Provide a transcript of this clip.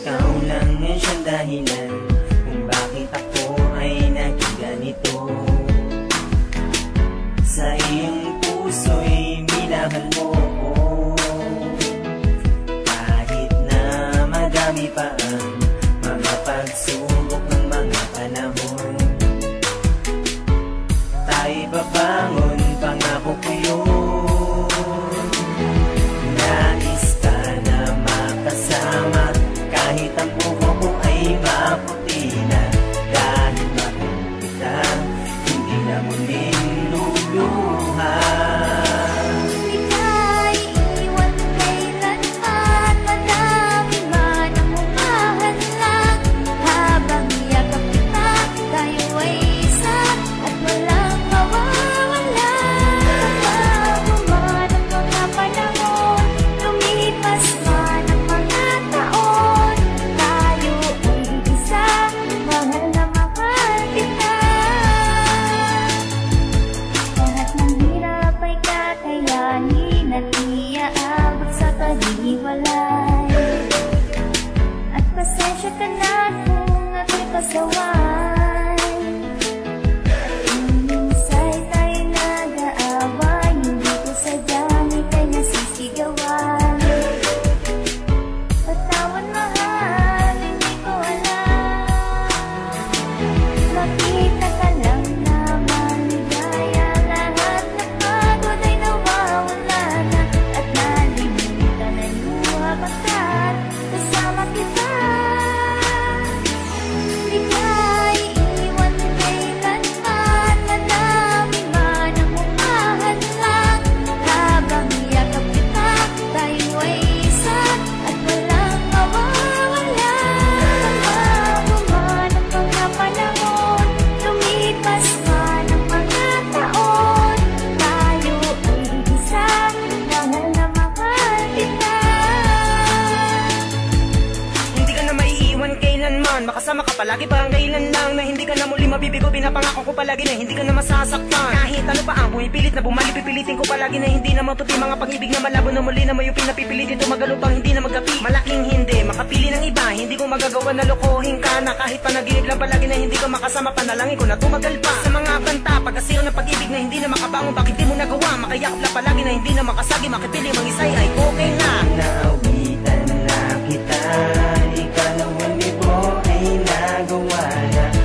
Ikaw lang ang siyang dahilan mabangon So a while. Kailanman Makasama ka palagi. Parang kailan lang Na hindi ka na muli mabibigo. Pinapangako ko palagi na hindi ka na masasaktan. Kahit ano pa ang pumipilit na bumalik Pipilitin ko palagi na hindi na matupi. Mga pag-ibig na malabo na muli na may pinapipilitin Tumagalupang hindi na magkapi. Malaking hindi, makapili ng iba. Hindi ko magagawa na lokohin ka na Kahit panaginip lang palagi na hindi ka makasama. Panalangin ko na tumagal pa. Sa mga banta, pagkasiro ng pag-ibig na hindi na makabangon Bakit di mo nagawa, makayakap na palagi na hindi na makasagi. Makipili mang isay ay okay na. Na kita gawa na